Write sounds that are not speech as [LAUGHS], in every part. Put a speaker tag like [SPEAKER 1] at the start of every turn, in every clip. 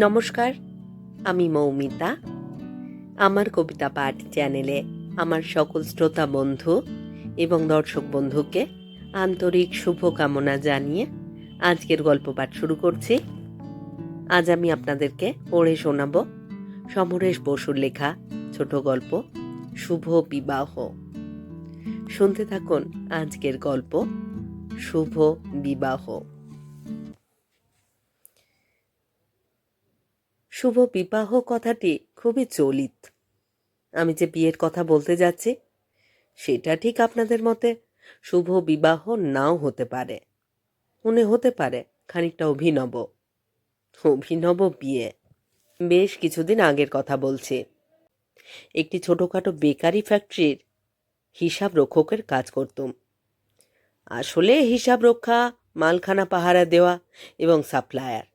[SPEAKER 1] নমস্কার, আমি মৌমিতা। আমার কবিতা পাঠ চ্যানেলে আমার সকল শ্রোতা বন্ধু এবং দর্শক বন্ধুকে আন্তরিক শুভকামনা জানিয়ে আজকের গল্প পাঠ শুরু করছি। আজ আমি আপনাদেরকে পড়ে শোনাব সমরেশ বসুর লেখা ছোট গল্প, শুভ বিবাহ। শুনতে থাকুন আজকের গল্প, শুভ বিবাহ। শুভ বিবাহ কথাটি খুবই চলিত আমি যে বিয়ের কথা বলতে যাচ্ছি, সেটা ঠিক আপনাদের মতে শুভ বিবাহ নাও হতে পারে। মনে হতে পারে, খানিকটা অভিনব। অভিনব বিয়ে। বেশ কিছুদিন আগের কথা বলছি। একটি ছোটোখাটো বেকারি ফ্যাক্টরির হিসাব রক্ষকের কাজ করতুম। আসলে হিসাব রক্ষা, মালখানা পাহারা দেওয়া এবং সাপ্লায়ার।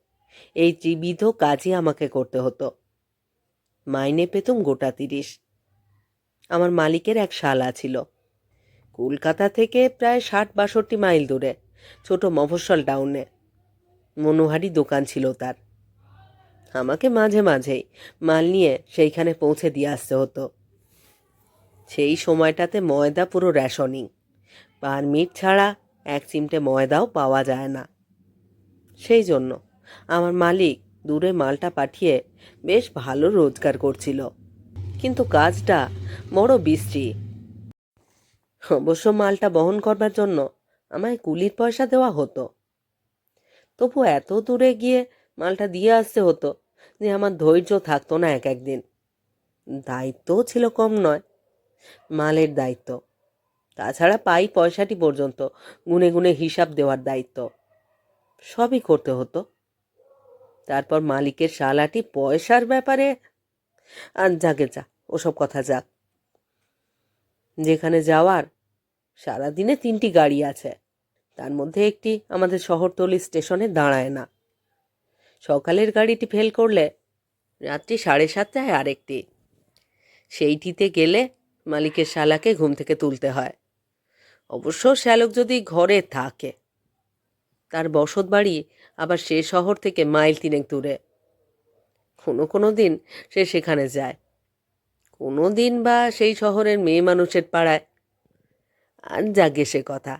[SPEAKER 1] এই ত্রিবিধ কাজই আমাকে করতে হতো। মাইনে পেতুম গোটা তিরিশ। আমার মালিকের এক শালা ছিল। কলকাতা থেকে প্রায় ষাট বাষট্টি মাইল দূরে, ছোট মফস্বল টাউনে। মনোহারি দোকান ছিল তার। আমাকে মাঝে মাঝেই মাল নিয়ে সেইখানে পৌঁছে দিয়ে আসতে হতো। সেই সময়টাতে ময়দা পুরো রেশনিং। পারমিট ছাড়া এক চিমটে ময়দাও পাওয়া যায় না। সেই জন্য আমার মালিক দূরে মালটা পাঠিয়ে বেশ ভালো রোজগার করছিল। কিন্তু কাজটা বড় বিশ্রী। অবশ্য মালটা বহন করবার জন্য আমায় কুলির পয়সা দেওয়া হতো। তবু এত দূরে গিয়ে মালটা দিয়ে আসতে হতো যে আমার ধৈর্য থাকতো না এক একদিন। দায়িত্বও ছিল কম নয়, মালের দায়িত্ব। তাছাড়া পাই পয়সাটি পর্যন্ত গুনে গুনে হিসাব দেওয়ার দায়িত্ব। সবই করতে হতো। তারপর মালিকের শালাটি পয়সার ব্যাপারে আর যাকে যা, ওসব কথা যাক যেখানে যাওয়ার সারাদিনে তিনটি গাড়ি আছে, তার মধ্যে একটি আমাদের শহরতলি স্টেশনে দাঁড়ায় না। সকালের গাড়িটি ফেল করলে রাত্রি সাড়ে সাতটায় আরেকটি। সেইটিতে গেলে মালিকের শালাকে ঘুম থেকে তুলতে হয়। অবশ্য শ্যালক যদি ঘরে থাকে, তার বসত বাড়ি আবার সে শহর থেকে মাইল তিনেক দূরে। কোনো কোনো দিন সে সেখানে যায়। কোনো দিন বা সেই শহরের মেয়ে মানুষের পাড়ায়। আর জাগে সে কথা।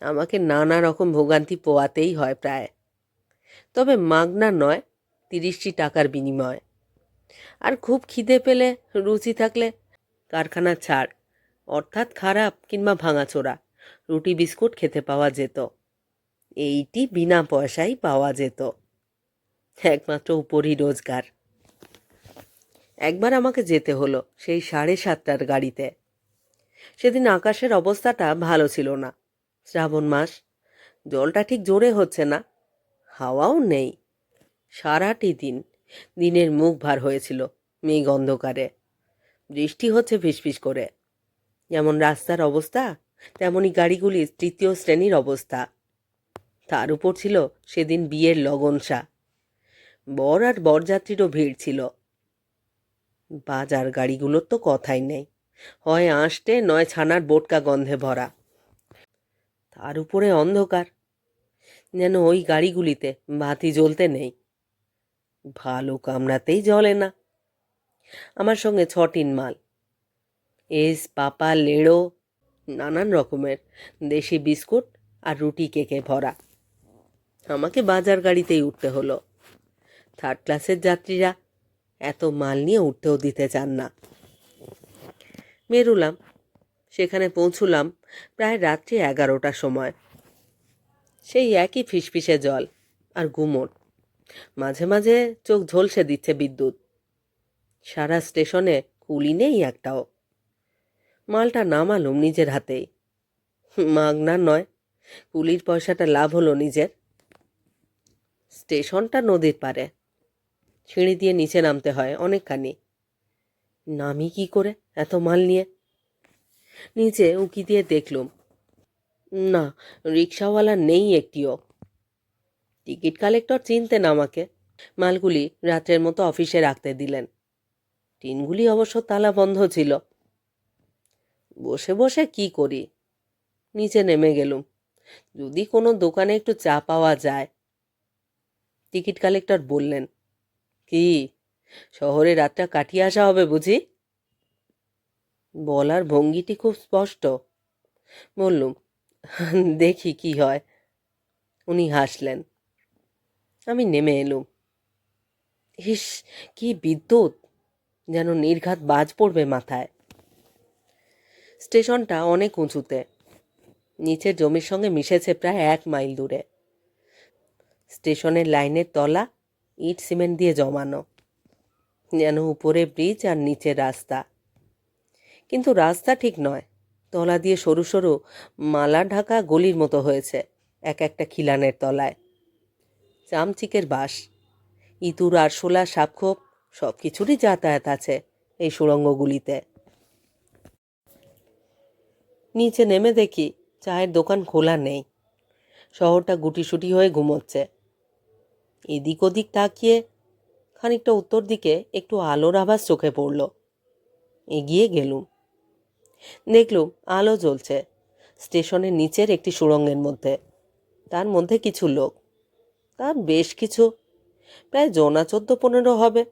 [SPEAKER 1] আমাকে নানা রকম ভোগান্তি পোয়াতেই হয় প্রায়। তবে মাগনা নয়, তিরিশটি টাকার বিনিময়। আর খুব খিদে পেলে, রুচি থাকলে কারখানা ছাড়, অর্থাৎ খারাপ কিংবা ভাঙাচোরা, রুটি বিস্কুট খেতে পাওয়া যেত। এইটি বিনা পয়সায় পাওয়া যেত। একমাত্র উপরই রোজগার। একবার আমাকে যেতে হলো সেই সাড়ে সাতটার গাড়িতে। সেদিন আকাশের অবস্থাটা ভালো ছিল না। শ্রাবণ মাস, জলটা ঠিক জোরে হচ্ছে না, হাওয়াও নেই। সারাটি দিন দিনের মুখ ভার হয়েছিল মেঘ অন্ধকারে। বৃষ্টি হচ্ছে ফিসফিস করে। যেমন রাস্তার অবস্থা তেমনই গাড়িগুলির তৃতীয় শ্রেণির অবস্থা। তার উপর ছিল সেদিন বিয়ের লগনসা। বর আর বরযাত্রীরও ভিড় ছিল। বাজার গাড়িগুলোর তো কথাই নেই। হয় আঁশটে, নয় ছানার বোটকা গন্ধে ভরা। তার উপরে অন্ধকার। যেন ওই গাড়িগুলিতে বাতি জ্বলতে নেই। ভালো কামড়াতেই জ্বলে না। আমার সঙ্গে ছটিন মাল। এস, পাপা, লেড়ো, নানান রকমের। দেশি বিস্কুট আর রুটি কেকে ভরা। আমাকে বাজার গাড়িতেই উঠতে হলো। থার্ড ক্লাসের যাত্রীরা এত মাল নিয়ে উঠতেও দিতে চান না। বেরুলাম। সেখানে পৌঁছুলাম প্রায় রাত্রি এগারোটার সময়। সেই একই ফিসফিসে জল আর গুমট। মাঝে মাঝে চোখ ঝলসে দিচ্ছে বিদ্যুৎ। সারা স্টেশনে কুলি নেই একটাও। মালটা নামালুম নিজের হাতেই। মাগনা নয়, কুলির পয়সাটা লাভ হলো নিজের। স্টেশনটা নদীর পারে সিঁড়ি দিয়ে নিচে নামতে হয় অনেকখানি। নামি কি করে এত মাল নিয়ে? নিচে উকি দিয়ে দেখলুম, না, রিক্সাওয়ালা নেই একটিও। টিকিট কালেক্টর চিনতেন আমাকে। মালগুলি রাত্রের মতো অফিসে রাখতে দিলেন। টিনগুলি অবশ্য তালা বন্ধ ছিল। বসে বসে কি করি? নিচে নেমে গেলুম। যদি কোনো দোকানে একটু চা পাওয়া যায় টিকিট কালেক্টর বললেন, কি? শহরে রাতটা কাটিয়ে আসা হবে বুঝি? বলার ভঙ্গিটি খুব স্পষ্ট। বললুম, [LAUGHS] দেখি কি হয়। উনি হাসলেন। আমি নেমে এলুম। ইস, কি বিদ্যুৎ! যেন নির্ঘাত বাজ পড়বে মাথায়। স্টেশনটা অনেক উঁচুতে। নিচের জমির সঙ্গে মিশেছে প্রায় এক মাইল দূরে। স্টেশনের লাইনের তলা, ইট সিমেন্ট দিয়ে জমানো, যেন উপরে ব্রিজ আর নিচে রাস্তা। কিন্তু রাস্তা ঠিক নয়। তলা দিয়ে সরু সরু মালা ঢাকা গলির মতো হয়েছে, এক একটা খিলানের তলায়। চামচিকের বাস ইতুর আরশোলা সাপখোপ সব কিছুরই যাতায়াত আছে এই সুড়ঙ্গগুলিতে। নিচে নেমে দেখি চায়ের দোকান খোলা নেই। শহরটা গুটিসুটি হয়ে ঘুমোচ্ছে। এদিক ওদিক তাকিয়ে খানিকটা উত্তর দিকে একটু আলোর আভাস চোখে পড়ল। এগিয়ে গেলুম। দেখলুম আলো জ্বলছে স্টেশনের নিচের একটি সুড়ঙ্গের মধ্যে। তার মধ্যে কিছু লোক। তার বেশ কিছু। প্রায় জনা চোদ্দ পনেরো হবে।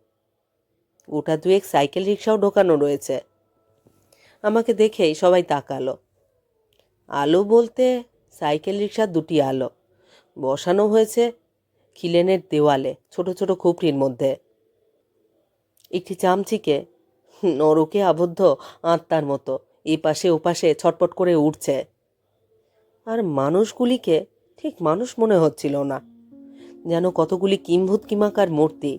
[SPEAKER 1] গোটা দুয়েক সাইকেল রিক্সাও ঢোকানো রয়েছে। আমাকে দেখেই সবাই তাকালো। আলো বলতে সাইকেল রিক্সার দুটি আলো। বসানো হয়েছে খিলেনের দেওয়ালে, ছোট ছোট খুপড়ির মধ্যে। একটি চামচিকে নরকে আবদ্ধ আত্মার মতো, এপাশে ওপাশে ছটপট করে উঠছে। আর মানুষগুলিকে ঠিক মানুষ মনে হচ্ছিল না, যেন কতগুলি কিম্ভূত কিমাকার মূর্তি।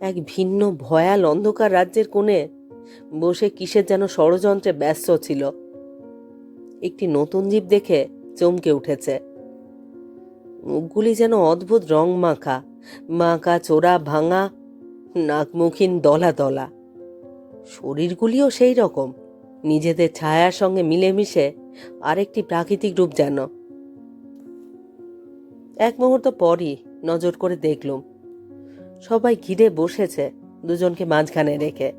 [SPEAKER 1] এক ভিন্ন, ভয়াল অন্ধকার রাজ্যের কোণে বসে কিসের যেন ষড়যন্ত্রে ব্যস্ত ছিল। একটি নতুন জীব দেখে চমকে উঠেছে। মুখগুলি যেন অদ্ভুত রং মাখা মাখা চোরা ভাঙা, নাকমুখিন দলা দলা। শরীরগুলিও সেই রকম, নিজেদের ছায়ার সঙ্গে মিলেমিশে আরেকটি প্রাকৃতিক রূপ যেন। এক মুহূর্ত পরই নজর করে দেখলুম, সবাই ঘিরে বসেছে দুজনকে মাঝখানে রেখে,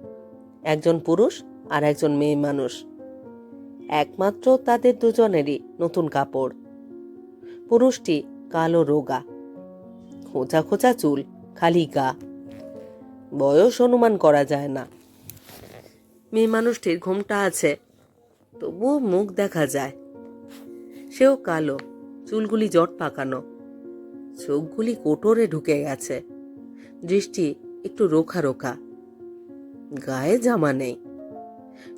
[SPEAKER 1] একজন পুরুষ আর একজন মেয়ে মানুষ। একমাত্র তাদের দুজনেরই নতুন কাপড়। পুরুষটি কালো রোগা। খোঁচা খোঁচা চুল, খালি গা। বয়স অনুমান করা যায় না। মেয়ে মানুষটির ঘোমটা আছে, তবুও মুখ দেখা যায়। সেও কালো, চুলগুলি জট পাকানো। চোখগুলি কোটরে ঢুকে গেছে। দৃষ্টি একটু রোখা রোখা। গায়ে জামা নেই।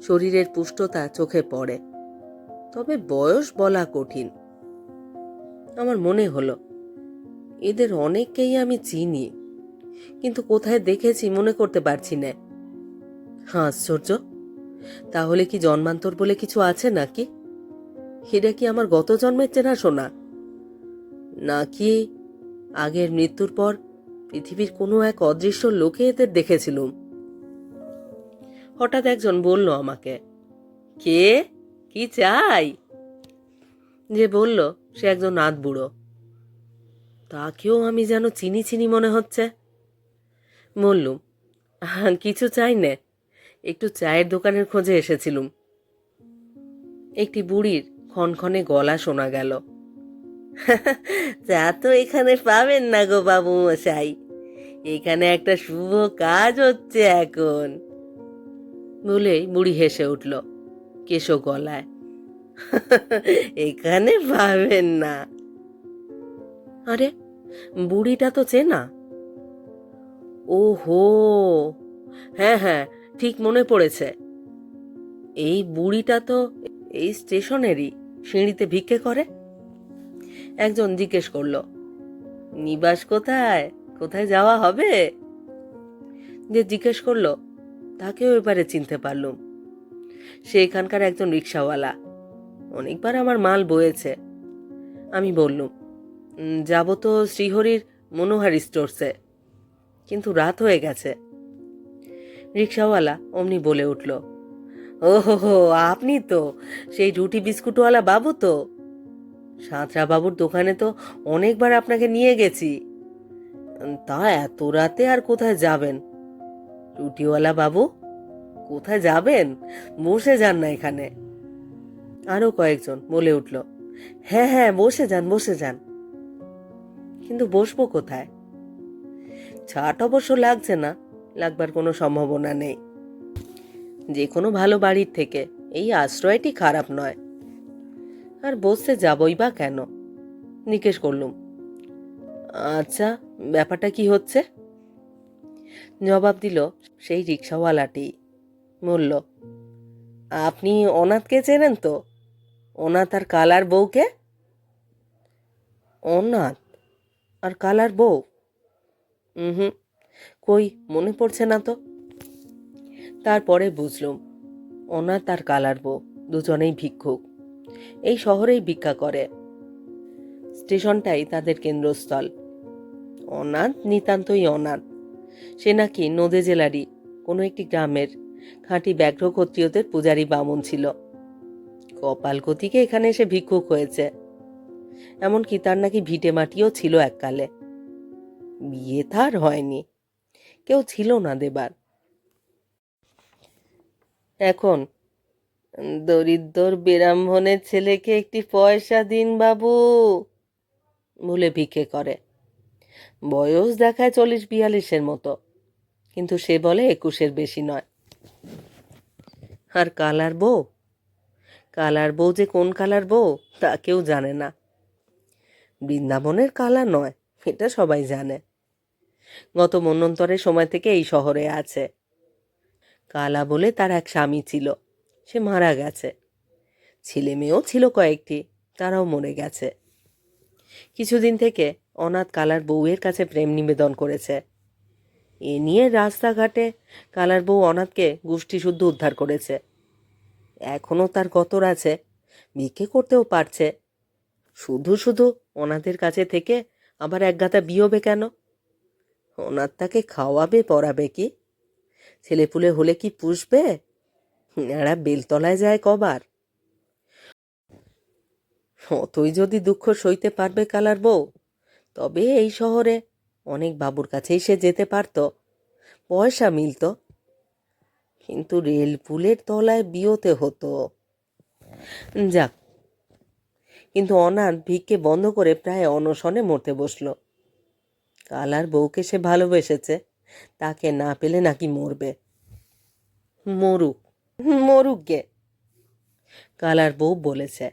[SPEAKER 1] শরীরের পুষ্টতা চোখে পড়ে। তবে বয়স বলা কঠিন। আমার মনে হলো। এদের অনেককেই আমি চিনি, কিন্তু কোথায় দেখেছি মনে করতে পারছি না। হ্যাঁ আশ্চর্য। তাহলে কি জন্মান্তর বলে কিছু আছে নাকি? এটা কি আমার গত জন্মের চেনাশোনা? নাকি আগের মৃত্যুর পর পৃথিবীর কোনো এক অদৃশ্য লোকে এদের দেখেছিলুম? হঠাৎ একজন বলল আমাকে, কে? কি চাই? যে বলল, সে একজন নাত বুড়ো। তাকেও আমি যেন চিনি চিনি মনে হচ্ছে। বললুম, কিছু চাই নে, একটু চায়ের দোকানের খোঁজে এসেছিলুম। একটি বুড়ির ক্ষণক্ষণে গলা শোনা গেল। চা তো এখানে পাবেন না গো বাবু মশাই এখানে একটা শুভ কাজ হচ্ছে এখন। বলেই বুড়ি হেসে উঠল, কেশো গলায়। [LAUGHS] এখানে পাবেন না। আরে, বুড়িটা তো চেনা। ও হো হ্যাঁ হ্যাঁ ঠিক মনে পড়েছে। এই বুড়িটা তো এই স্টেশনেরই, সিঁড়িতে ভিক্ষে করে। একজন জিজ্ঞেস করল, নিবাস কোথায়? কোথায় যাওয়া হবে? যে জিজ্ঞেস করল, তাকেও এবারে চিনতে পারলুম। সে এখানকার একজন রিক্সাওয়ালা। অনেকবার আমার মাল বয়েছে। আমি বললুম যাব তো শ্রীহরির মনোহারি স্টোরসে। কিন্তু রাত হয়ে গেছে। রিক্সাওয়ালা অমনি বলে উঠল ও হো হো আপনি তো সেই রুটি বিস্কুটওয়ালা বাবু তো। সাঁতরা বাবুর দোকানে তো অনেকবার আপনাকে নিয়ে গেছি। তা এত রাতে আর কোথায় যাবেন? রুটিওয়ালা বাবু, কোথায় যাবেন? বসে যান না এখানে। আরও কয়েকজন বলে উঠল হ্যাঁ হ্যাঁ বসে যান বসে যান। কিন্তু বসবো কোথায়? ছাট অবশ্য লাগছে না, লাগবার কোনো সম্ভাবনা নেই। যে কোনো ভালো বাড়ির থেকে, এই আশ্রয়টি খারাপ নয়। আর বসতে যাবই বা কেন? জিজ্ঞেস করলুম আচ্ছা ব্যাপারটা কি হচ্ছে? জবাব দিল সেই রিক্সাওয়ালাটি, বলল, আপনি অনাথকে চেনেন তো? অনাথ আর কালার বউকে? অনাথ আর কালার বউ? হুম কই, মনে পড়ছে না তো। তারপরে বুঝলুম অনাথ আর কালার বউ, দুজনেই ভিক্ষুক। এই শহরেই ভিক্ষা করে। স্টেশনটাই তাদের কেন্দ্রস্থল। অনাথ, নিতান্তই অনাথ। সে নাকি নদে জেলারই, কোনো একটি গ্রামের। খাঁটি ব্যাঘ্র ক্ষত্রিয়দের পূজারী বামুন ছিল। কপালকতিকে এখানে এসে ভিক্ষুক হয়েছে। এমনকি তার নাকি ভিটে মাটিও ছিল এককালে। বিয়ে তার হয়নি। কেউ ছিল না দেবার। এখন দরিদ্র ব্রাহ্মণের ছেলেকে একটি পয়সা দিন বাবু, বলে ভিক্ষে করে। বয়স দেখায় চল্লিশ বিয়াল্লিশের মতো। কিন্তু সে বলে একুশের বেশি নয়। আর কালার বউ? কালার বউ যে কোন কালার বউ, তা কেউ জানে না। বৃন্দাবনের কালা নয়, এটা সবাই জানে। গত মন্বন্তরের সময় থেকে এই শহরে আছে। কালা বলে তার এক স্বামী ছিল, সে মারা গেছে। ছেলে মেয়েও ছিল কয়েকটি, তারাও মরে গেছে। কিছুদিন থেকে অনাথ কালার বউয়ের কাছে প্রেম নিবেদন করেছে। এ নিয়ে রাস্তাঘাটে কালার বউ অনাথকে গোষ্ঠী শুদ্ধ উদ্ধার করেছে। এখনও তার গতর আছে। ভিক্ষে করতেও পারছে। শুধু শুধু ওনাদের কাছে থেকে আবার একগাতা বিয়োবে কেন? ওনার তাকে খাওয়াবে, পড়াবে কি? ছেলেপুলে হলে কি পুষবে? এরা বেলতলায় যায় কবার? অতই যদি দুঃখ সইতে পারবে কালার বউ, তবে এই শহরে অনেক বাবুর কাছেই সে যেতে পারত। পয়সা মিলত। কিন্তু রেল পুলের তলায় বিয়োতে হতো। যাক, কিন্তু অনাথ ভিক্ষে বন্ধ করে প্রায় অনশনে মরতে বসল। কালার বউকে সে ভালোবেসেছে, তাকে না পেলে নাকি মরবে। মরুক মরুক গে। কালার বউ বলেছে,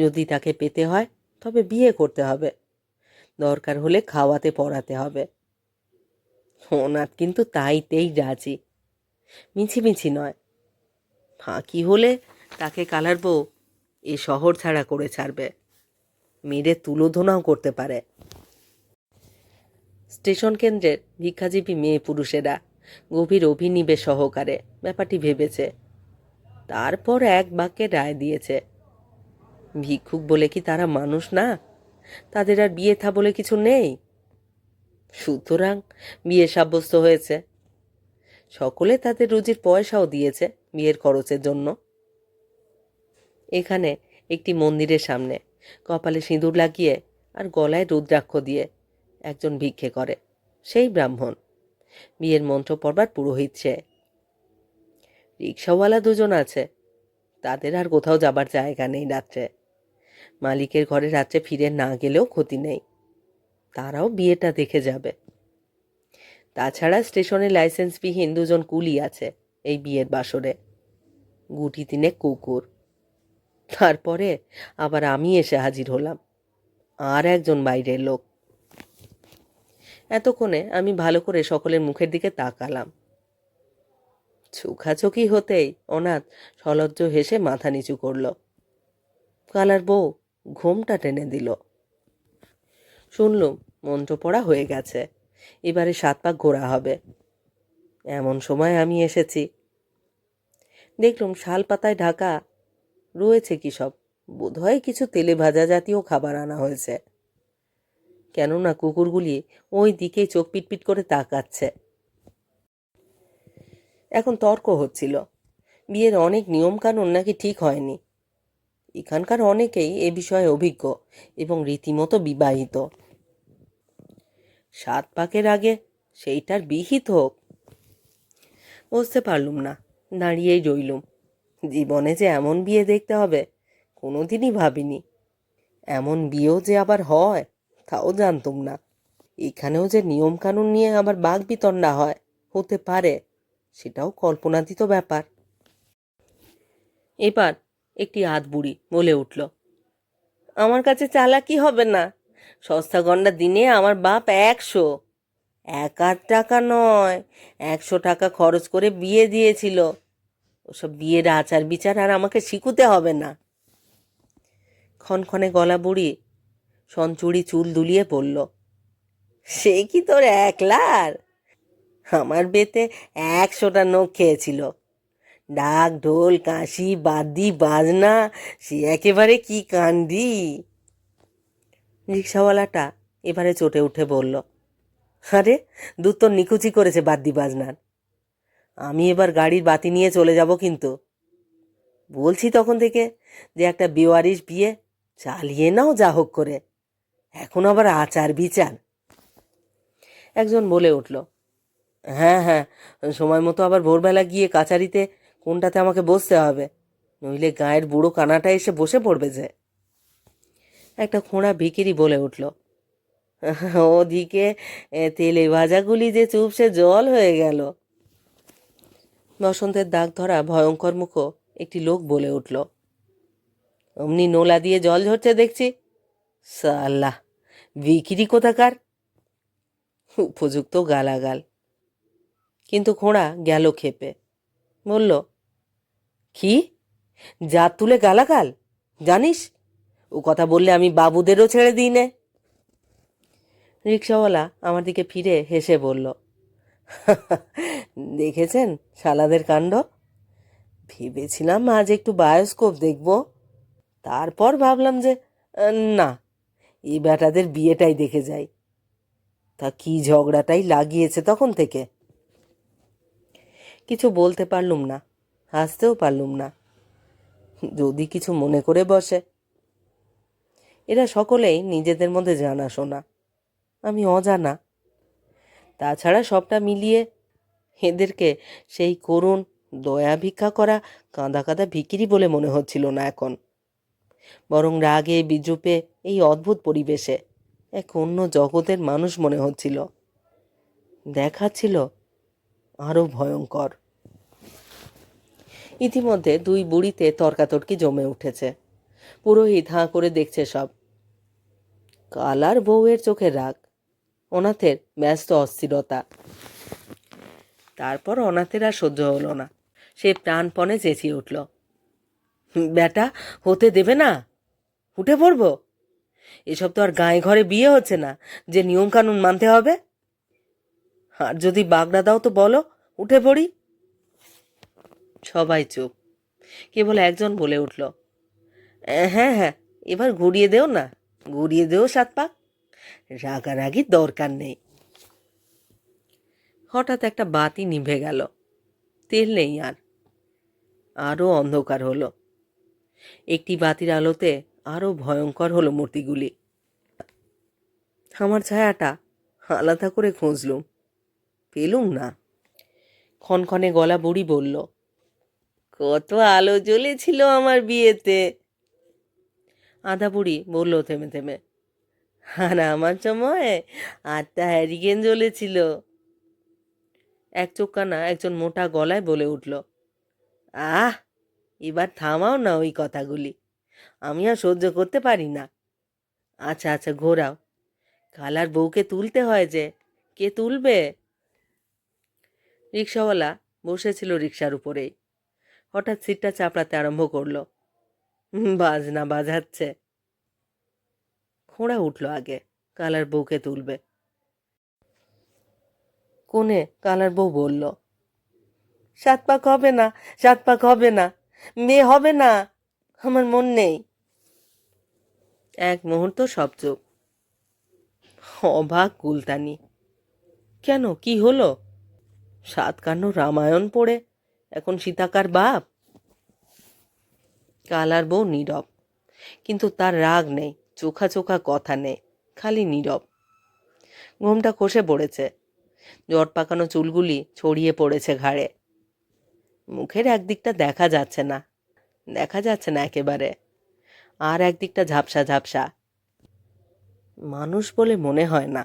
[SPEAKER 1] যদি তাকে পেতে হয় তবে বিয়ে করতে হবে, দরকার হলে খাওয়াতে, পড়াতে হবে। অনাথ কিন্তু তাইতেই রাজি। মিছিমিছি নয়। ফাঁকি হলে তাকে কালার বউ এ শহর ছাড়া করে ছাড়বে। মেরে তুলোধনাও করতে পারে। স্টেশন কেন্দ্রের ভিক্ষাজীবী মেয়ে পুরুষেরা গভীর অভিনিবেশ সহকারে ব্যাপারটি ভেবেছে। তারপর এক বাক্যে রায় দিয়েছে, ভিক্ষুক বলে কি তারা মানুষ না? তাদের আর বিয়ে থা বলে কিছু নেই? সুতরাং বিয়ে সাব্যস্ত হয়েছে। সকলে তাদের রুজির পয়সাও দিয়েছে বিয়ের খরচের জন্য। এখানে একটি মন্দিরের সামনে কপালে সিঁদুর লাগিয়ে আর গলায় রুদ্রাক্ষ দিয়ে একজন ভিক্ষে করে, সেই ব্রাহ্মণ। বিয়ের মন্ত্র পড়বার পুরোহিত সে। রিক্সাওয়ালা দুজন আছে, তাদের আর কোথাও যাবার জায়গা নেই রাত্রে। মালিকের ঘরে রাত্রে ফিরে না গেলেও ক্ষতি নেই। তারাও বিয়েটা দেখে যাবে। তাছাড়া স্টেশনে লাইসেন্সবিহীন দুজন কুলি আছে এই বিয়ের বাসরে। গুটি তিনে কুকুর। তারপরে আবার আমি এসে হাজির হলাম। আর একজন বাইরের লোক। এতক্ষণে আমি ভালো করে সকলের মুখের দিকে তাকালাম। চোখাচোখি হতেই অনাথ সলজ্জ হেসে মাথা নিচু করল। কালার বউ ঘোমটা টেনে দিল। শুনলুম, মন্ত্র পড়া হয়ে গেছে। এবারে সাত পাক ঘোরা হবে। এমন সময় আমি এসেছি। দেখলুম শাল পাতায় ঢাকা রয়েছে কি সব? বোধহয় কিছু তেলে ভাজা জাতীয় খাবার আনা হয়েছে। কেননা কুকুরগুলি ওই দিকেই চোখ পিটপিট করে তাকাচ্ছে। এখন তর্ক হচ্ছিল, বিয়ের অনেক নিয়মকানুন নাকি ঠিক হয়নি? এখানকার অনেকেই এ বিষয়ে অভিজ্ঞ এবং রীতিমতো বিবাহিত। সাত পাকের আগে, সেইটার বিহিত হোক। বুঝতে পারলুম না, দাঁড়িয়েই রইলুম। জীবনে যে এমন বিয়ে দেখতে হবে, কোনোদিনই ভাবিনি। এমন বিয়েও যে আবার হয়, তাও জানতুম না। এখানেও যে নিয়মকানুন নিয়ে আবার বাঘ বিতণ্ডা হয়, হতে পারে, সেটাও কল্পনাতীত ব্যাপার। এবার একটি আধ বুড়ি বলে উঠল, আমার কাছে চালাকি হবে না সস্তা গন্ডা দিনে আমার বাপ একশো। এক আধ টাকা নয়, একশো টাকা খরচ করে বিয়ে দিয়েছিল। ওসব বিয়ের আচার বিচার আর আমাকে শিখুতে হবে না। ক্ষণক্ষণে গলা বুড়ি সঞ্চুরি চুল দুলিয়ে বলল, সে কি তোর একলার? আমার বেতে একশোটা নখ খেয়েছিল। ডাক, ঢোল, কাশি বাদি বাজনা, সে একেবারে কি কান্দি? রিক্সাওয়ালাটা এবারে চটে উঠে বলল, আরে দু তো নিকুচি করেছে বাদ্যি বাজনার। আমি এবার গাড়ির বাতি নিয়ে চলে যাব কিন্তু। বলছি তখন থেকে যে একটা বেওয়ারিশ বিয়ে চালিয়ে নাও যা হোক করে। এখন আবার আচার বিচার। একজন বলে উঠল হ্যাঁ হ্যাঁ সময় মতো আবার ভোরবেলা গিয়ে কাচারিতে কোনটাতে আমাকে বসতে হবে, নইলে গায়ের বুড়ো কানাটা এসে বসে পড়বে যে। একটা খোঁড়া ভিকিরি বলে উঠল, ওদিকে তেলে ভাজাগুলি যে চুপসে জল হয়ে গেল। বসন্তের দাগ ধরা ভয়ঙ্কর মুখ একটি লোক বলে উঠল, অমনি নোলা দিয়ে জল ঝরছে দেখছি। সাল্লাহ বিকিরি কোথাকার? উপযুক্ত গালাগাল। কিন্তু খোঁড়া গেল খেপে বলল, কি? জাত তুলে গালাগাল? জানিস ও কথা বললে আমি বাবুদেরও ছেড়ে দিই নে। রিক্সাওয়ালা আমার দিকে ফিরে হেসে বলল, দেখেছেন শালাদের কাণ্ড? ভেবেছিলাম আজ একটু বায়োস্কোপ দেখব। তারপর ভাবলাম যে, না এই বেটাদের বিয়েটাই দেখে যাই। তা কি ঝগড়াটাই লাগিয়েছে তখন থেকে। কিছু বলতে পারলুম না, হাসতেও পারলুম না। যদি কিছু মনে করে বসে এরা সকলেই নিজেদের মধ্যে জানাশোনা আমি অজানা। তাছাড়া সবটা মিলিয়ে এদেরকে সেই করুণ, দয়া ভিক্ষা করা, কাঁদা কাঁদা ভিকিরি বলে মনে হচ্ছিল না এখন। বরং রাগে বিজুপে এই অদ্ভুত পরিবেশে এক অন্য জগতের মানুষ মনে হচ্ছিল। দেখাচ্ছিল আরও ভয়ঙ্কর। ইতিমধ্যে দুই বুড়িতে তর্কাতর্কি জমে উঠেছে। পুরোহিত হাঁ করে দেখছে সব। কালার বউয়ের চোখে রাগ। অনাথের ব্যস্ত অস্থিরতা। তারপর অনাথের আর সহ্য হলো না। সে প্রাণপণে চেঁচিয়ে উঠল, বেটা, হতে দেবে না? উঠে পড়ব? এসব তো আর গায়ে ঘরে বিয়ে হচ্ছে না, যে নিয়মকানুন মানতে হবে? আর যদি বাগড়া দাও তো বলো, উঠে পড়ি? সবাই চুপ। কেবল একজন বলে উঠল হ্যাঁ হ্যাঁ এবার ঘুরিয়ে দেও না। ঘুরিয়ে দেও সাত পাক। রাগারাগির দরকার নেই। হঠাৎ একটা বাতি নিভে গেল। তেল নেই আর। আরও অন্ধকার হলো। একটি বাতির আলোতে আরও ভয়ঙ্কর হলো মূর্তিগুলি। আমার ছায়াটা আলাদা করে খুঁজলুম। পেলুম না। ক্ষণক্ষণে গলা বুড়ি বলল, কত আলো জ্বলেছিল আমার বিয়েতে। আদা বুড়ি বলল থেমে থেমে, আর আমার সময় আটটা হ্যারিকেন জ্বলেছিল। এক চোখকানা একজন মোটা গলায় বলে উঠল, আহ, এবার থামাও না ওই কথাগুলি, আমি আর সহ্য করতে পারি না। আচ্ছা আচ্ছা ঘোরাও কালার বউকে তুলতে হয় যে, কে তুলবে? রিক্সাওয়ালা বসেছিল রিক্সার উপরেই, হঠাৎ সিটটা চাপড়াতে আরম্ভ করল। বাজনা বাজাচ্ছে। খোঁড়া উঠল আগে, কালার বউকে তুলবে। কোনে কালার বউ বলল, সাত পাক হবে না, সাত পাক হবে না, মেয়ে হবে না, আমার মন নেই। এক মুহূর্ত সব চুপ। অবাক কুলতানি। কেন, কি হলো? সাতকান্ন রামায়ণ পড়ে, এখন সীতাকার বাপ? কালার বউ নীরব। কিন্তু তার রাগ নেই, চোখা চোখা কথা নেই, খালি নীরব। ঘুমটা খসে পড়েছে। জট পাকানো চুলগুলি ছড়িয়ে পড়েছে ঘাড়ে। মুখের একদিকটা দেখা যাচ্ছে না, দেখা যাচ্ছে না একেবারে। আর একদিকটা ঝাপসা ঝাপসা। মানুষ বলে মনে হয় না।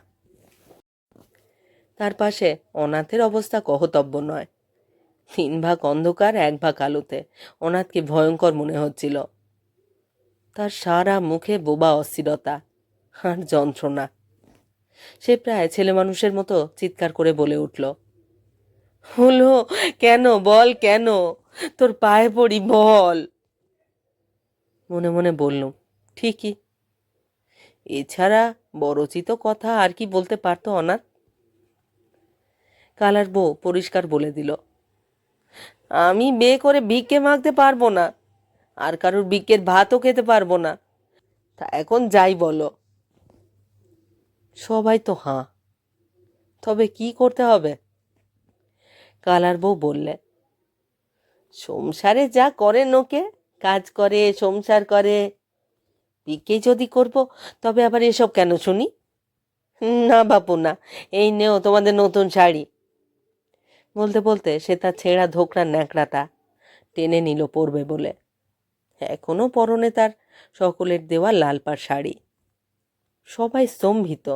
[SPEAKER 1] তার পাশে অনাথের অবস্থা কহতব্য নয়। তিন ভাগ অন্ধকার, এক ভাগ আলোতে। অনাথকে ভয়ঙ্কর মনে হচ্ছিল। তার সারা মুখে বোবা অস্থিরতা আর যন্ত্রণা। সে প্রায় ছেলে মানুষের মতো চিৎকার করে বলে উঠল, হলো, কেন, বল কেন? তোর পায়ে পড়ি, বল। মনে মনে বললুম, ঠিকই। এছাড়া বড়চিত কথা আর কি বলতে পারতো অনাথ? কালার বউ পরিষ্কার বলে দিল আমি বিয়ে করে ভিক্ষে মাখতে পারব না। আর কারোর বিকের ভাতও খেতে পারব না। তা এখন যাই বলো। সবাই তো হাঁ। তবে কি করতে হবে? কালার বউ বললে, সংসারে যা করে নোকে, কাজ করে, সংসার করে। ভিক্ষে যদি করব, তবে আবার এসব কেন শুনি? না বাপু, না। এই নেও তোমাদের নতুন শাড়ি। বলতে বলতে সে তার ছেঁড়া ধোকরা ন্যাকড়াটা টেনে নিল পরবে বলে। এখনও পরনে তার সকলের দেওয়া লাল পাড় শাড়ি। সবাই স্তম্ভিত।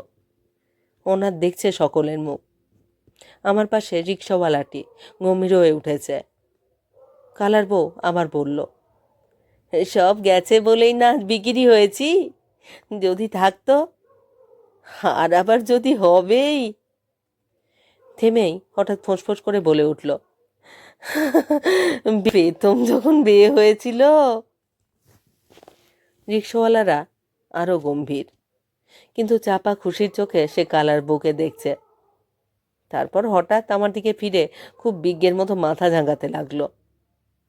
[SPEAKER 1] ওনার দেখছে সকলের মুখ। আমার পাশে রিক্সাওয়ালাটি গম্ভীর হয়ে উঠেছে। কালার বউ আবার বলল সব গেছে বলেই না বিক্রি হয়েছি? যদি থাকতো, আর আবার যদি হবেই? থেমেই হঠাৎ ফোঁস করে বলে উঠল বেতম যখন বিয়ে হয়েছিল, রিক্সাওয়ালারা আরও গম্ভীর। কিন্তু চাপা খুশির চোখে সে কালার বুকে দেখছে। তারপর হঠাৎ আমার দিকে ফিরে খুব বিজ্ঞের মতো মাথা ঝাঁকাতে লাগল।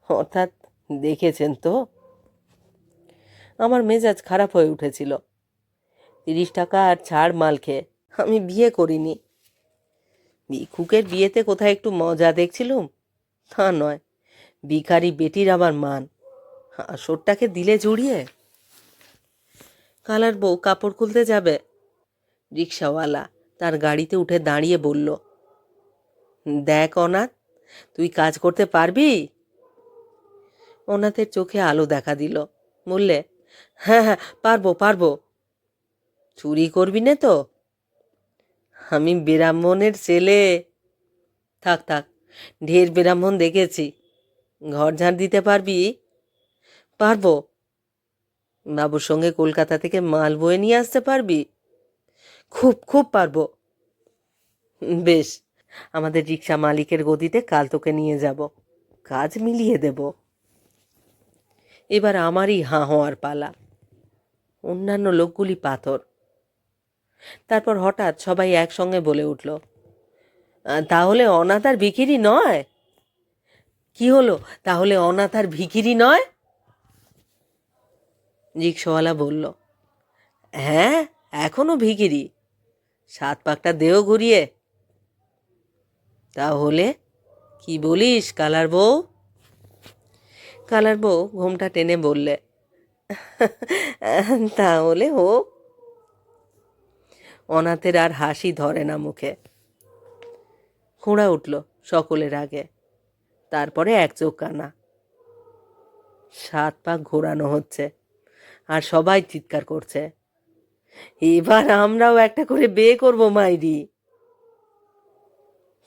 [SPEAKER 1] অর্থাৎ দেখেছেন তো? আমার মেজাজ খারাপ হয়ে উঠেছিল। তিরিশ টাকা আর ছাড় মাল খেয়ে আমি বিয়ে করিনি। ভিক্ষুকের বিয়েতে কোথায় একটু মজা দেখছিলুম? তা নয়, ভিখারি বেটির আমার মান। আসরটাকে দিলে জড়িয়ে। কালার বউ কাপড় খুলতে যাবে। রিক্সাওয়ালা তার গাড়িতে উঠে দাঁড়িয়ে বলল, দেখ অনাথ, তুই কাজ করতে পারবি? অনাথের চোখে আলো দেখা দিল। বললে হ্যাঁ হ্যাঁ পারব পারব। চুরি করবি না তো? আমি ব্রাহ্মণের ছেলে। থাক থাক, ঢের ব্রাহ্মণ দেখেছি। ঘর ঝাড় দিতে পারবি? পারব। বাবুর সঙ্গে কলকাতা থেকে মাল বয়ে নিয়ে আসতে পারবি? খুব খুব পারব। বেশ, আমাদের রিক্সা মালিকের গদিতে কাল তোকে নিয়ে যাব। কাজ মিলিয়ে দেব। এবার আমারই হাঁ হওয়ার পালা। অন্যান্য লোকগুলি পাথর। তারপর হঠাৎ সবাই একসঙ্গে বলে উঠল, তাহলে অনাথ আর ভিখিরি নয়? কি হলো? তাহলে অনাথ আর ভিখিরি নয়? রিক্সাওয়ালা বলল হ্যাঁ এখনও ভিখিরি। সাত পাকটা দেহ ঘুরিয়ে। তাহলে কি বলিস, কালার বউ? কালার বউ ঘোমটা টেনে বললে, তাহলে হোক অনাথের আর হাসি ধরে না মুখে। খোঁড়া উঠল সকলের আগে। তারপরে এক চোখ কানা। সাত পাক ঘোরানো হচ্ছে আর সবাই চিৎকার করছে। এবার আমরাও একটা করে বিয়ে করব, মাইরি।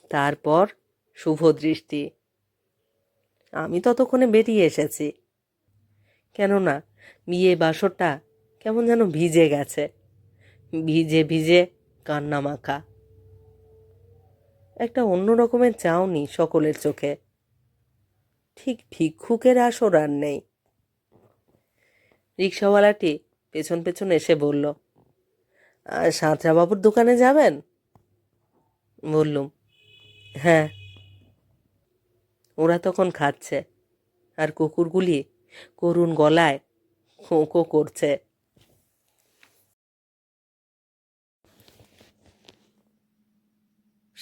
[SPEAKER 1] তারপর শুভ দৃষ্টি। আমি ততক্ষণে বেরিয়ে এসেছি। কেননা বিয়ে বাসরটা কেমন যেন ভিজে গেছে। ভিজে ভিজে কান্না মাখা। একটা অন্য রকমের চাউনি সকলের চোখে। ঠিক ভিক্ষুকের আসর আর নেই। রিক্সাওয়ালাটি পেছন পেছন এসে বলল আর সাঁতরাবাবুর দোকানে যাবেন? বললুম হ্যাঁ। ওরা তখন খাচ্ছে, আর কুকুরগুলি করুণ গলায় খোঁকো করছে।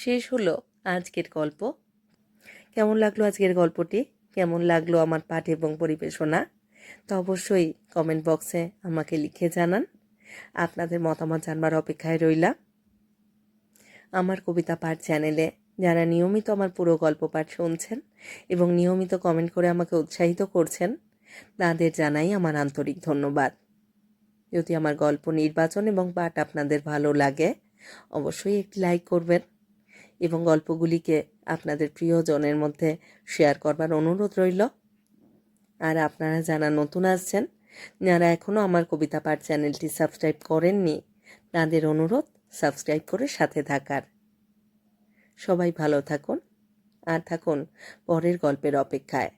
[SPEAKER 1] শেষ হলো আজকের গল্প। কেমন লাগল আজকের গল্পটি? কেমন লাগল আমার পাঠ এবং পরিবেশনা? তো অবশ্যই কমেন্ট বক্সে আমাকে লিখে জানান। আপনাদের মতামত জানবার অপেক্ষায় রইলাম। আমার কবিতা পাঠ চ্যানেলে যারা নিয়মিত আমার পুরো গল্প পাঠ শুনছেন এবং নিয়মিত কমেন্ট করে আমাকে উৎসাহিত করছেন, তাদের জানাই আমার আন্তরিক ধন্যবাদ। যদি আমার গল্প নির্বাচন এবং পাঠ আপনাদের ভালো লাগে, অবশ্যই একটি লাইক করবেন। এবং গল্পগুলিকে আপনাদের প্রিয়জনের মধ্যে শেয়ার করবার অনুরোধ রইল। আর আপনারা যারা নতুন আসছেন, যারা এখনও আমার কবিতা পাঠ চ্যানেলটি সাবস্ক্রাইব করেননি, তাদের অনুরোধ সাবস্ক্রাইব করে সাথে থাকার। সবাই ভালো থাকুন, আর থাকুন পরের গল্পের অপেক্ষায়।